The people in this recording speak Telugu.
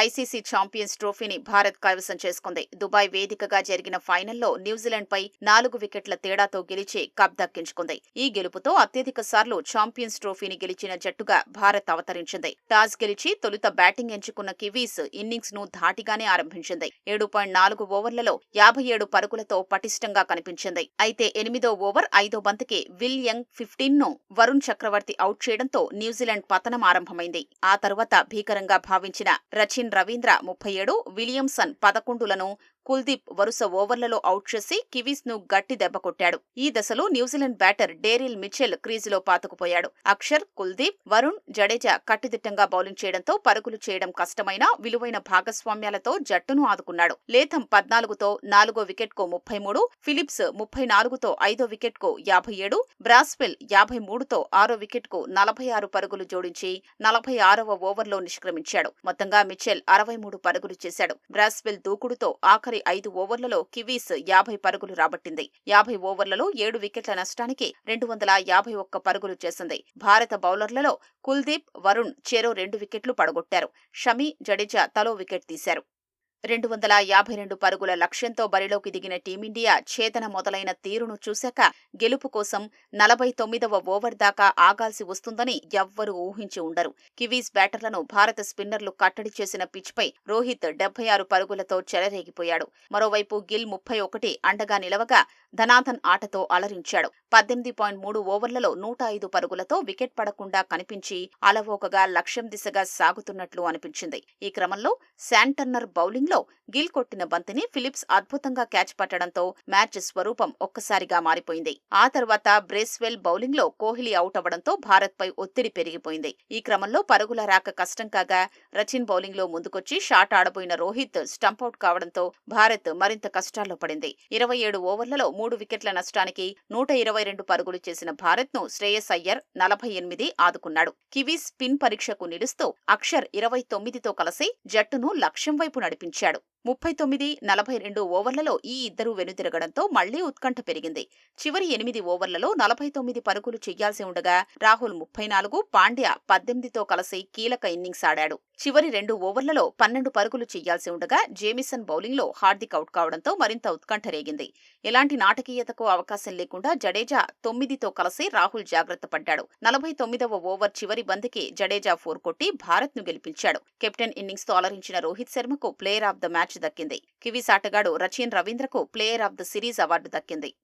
ఐసీసీ ఛాంపియన్స్ ట్రోఫీని భారత్ కైవసం చేసుకుంది. దుబాయ్ వేదికగా జరిగిన ఫైనల్లో న్యూజిలాండ్పై నాలుగు వికెట్ల తేడాతో గెలిచి కప్ దక్కించుకుంది. ఈ గెలుపుతో అత్యధిక సార్లు ఛాంపియన్స్ ట్రోఫీని గెలిచిన జట్టుగా భారత్ అవతరించింది. టాస్ గెలిచి తొలుత బ్యాటింగ్ ఎంచుకున్న కివీస్ ఇన్నింగ్స్ను ధాటిగానే ఆరంభించింది. ఏడు పాయింట్ నాలుగు ఓవర్లలో యాభై ఏడు పరుగులతో పటిష్టంగా కనిపించింది. అయితే ఎనిమిదో ఓవర్ ఐదో బంతికి విల్ యంగ్ ఫిఫ్టీన్ను వరుణ్ చక్రవర్తి అవుట్ చేయడంతో న్యూజిలాండ్ పతనం ఆరంభమైంది. ఆ తర్వాత భీకరంగా భావించిన రచి సచిన్ రవీంద్ర ముప్పై ఏడు విలియమ్సన్ పదకొండులను కుల్దీప్ వరుస ఓవర్లలో అవుట్ చేసి కివీస్ను గట్టి దెబ్బ కొట్టాడు. ఈ దశలో న్యూజిలాండ్ బ్యాటర్ డేరిల్ మిచెల్ క్రీజులో పాతుకుపోయాడు. అక్షర్ కుల్దీప్ వరుణ్ జడేజా కట్టుదిట్టంగా బౌలింగ్ చేయడంతో పరుగులు చేయడం కష్టమైన విలువైన భాగస్వామ్యాలతో జట్టును ఆదుకున్నాడు. లేథం పద్నాలుగుతో నాలుగో వికెట్కు ముప్పై మూడు ఫిలిప్స్ ముప్పై నాలుగుతో ఐదో వికెట్కు యాభై ఏడు బ్రాస్వెల్ యాభై మూడుతో ఆరో వికెట్కు నలభై ఆరు పరుగులు జోడించి నలభై ఆరవ ఓవర్లో నిష్క్రమించాడు. మొత్తంగా మిచెల్ అరవై మూడు పరుగులు చేశాడు. బ్రాస్వెల్ దూకుడుతో ఆఖరి ఐదు ఓవర్లలో కివీస్ యాభై పరుగులు రాబట్టింది. యాభై ఓవర్లలో ఏడు వికెట్ల నష్టానికి రెండు వందల యాభై ఒక్క పరుగులు చేసింది. భారత బౌలర్లలో కుల్దీప్ వరుణ్ చెరో రెండు వికెట్లు పడగొట్టారు. షమి జడేజా తలో వికెట్ తీశారు. రెండు వందల యాభై రెండు పరుగుల లక్ష్యంతో బరిలోకి దిగిన టీమిండియా ఛేదన మొదలైన తీరును చూశాక గెలుపు కోసం నలభై తొమ్మిదవ ఓవర్ దాకా ఆగాల్సి వస్తుందని ఎవ్వరూ ఊహించి ఉండరు. కివీస్ బ్యాటర్లను భారత స్పిన్నర్లు కట్టడి చేసిన పిచ్పై రోహిత్ డెబ్బై ఆరు పరుగులతో చెలరేగిపోయాడు. మరోవైపు గిల్ ముప్పై ఒకటి అండగా నిలవగా ధనాథన్ ఆటతో అలరించాడు. పద్దెనిమిది పాయింట్ మూడు ఓవర్లలో నూట ఐదు పరుగులతో వికెట్ పడకుండా కనిపించి అలవోకగా లక్ష్యం దిశగా సాగుతున్నట్లు అనిపించింది. ఈ క్రమంలో శాంటర్నర్ బౌలింగ్ బౌలింగ్లో గిల్ కొట్టిన బంతిని ఫిలిప్స్ అద్భుతంగా క్యాచ్ పట్టడంతో మ్యాచ్ స్వరూపం ఒక్కసారిగా మారిపోయింది. ఆ తర్వాత బ్రేస్వెల్ బౌలింగ్లో కోహ్లీ అవుట్ అవ్వడంతో భారత్పై ఒత్తిడి పెరిగిపోయింది. ఈ క్రమంలో పరుగుల రాక కష్టం కాగా రచిన్ బౌలింగ్లో ముందుకొచ్చి షాట్ ఆడబోయిన రోహిత్ స్టంపౌట్ కావడంతో భారత్ మరింత కష్టాల్లో పడింది. ఇరవై ఏడు ఓవర్లలో మూడు వికెట్ల నష్టానికి నూట ఇరవై రెండు పరుగులు చేసిన భారత్ను శ్రేయస్ అయ్యర్ నలభై ఎనిమిది ఆదుకున్నాడు. కివీస్ స్పిన్ పరీక్షకు నిలుస్తూ అక్షర్ ఇరవై తొమ్మిదితో కలిసి జట్టును లక్ష్యం వైపు నడిపించారు నడిపించాడు ముప్పై తొమ్మిది నలభై రెండు ఓవర్లలో ఈ ఇద్దరూ వెనుతిరగడంతో మళ్ళీ ఉత్కంఠ పెరిగింది. చివరి ఎనిమిది ఓవర్లలో నలభై తొమ్మిది పరుగులు చెయ్యాల్సి ఉండగా రాహుల్ ముప్పై నాలుగు పాండ్య పద్దెనిమిదితో కలిసి కీలక ఇన్నింగ్స్ ఆడాడు. చివరి రెండు ఓవర్లలో పన్నెండు పరుగులు చెయ్యాల్సి ఉండగా జేమిసన్ బౌలింగ్లో హార్దిక్ అవుట్ కావడంతో మరింత ఉత్కంఠ రేగింది. ఎలాంటి నాటకీయతకు అవకాశం లేకుండా జడేజా తొమ్మిదితో కలిసి రాహుల్ జాగ్రత్త పడ్డాడు. నలభై తొమ్మిదవ ఓవర్ చివరి బంతికి జడేజా ఫోర్ కొట్టి భారత్ను గెలిపించాడు. కెప్టెన్ ఇన్నింగ్స్తో అలరించిన రోహిత్ శర్మకు ప్లేయర్ ఆఫ్ ద మ్యాచ్ దక్కింది. కివీస్ ఆటగాడు Rachin రవీంద్రకు player of the series award దక్కింది.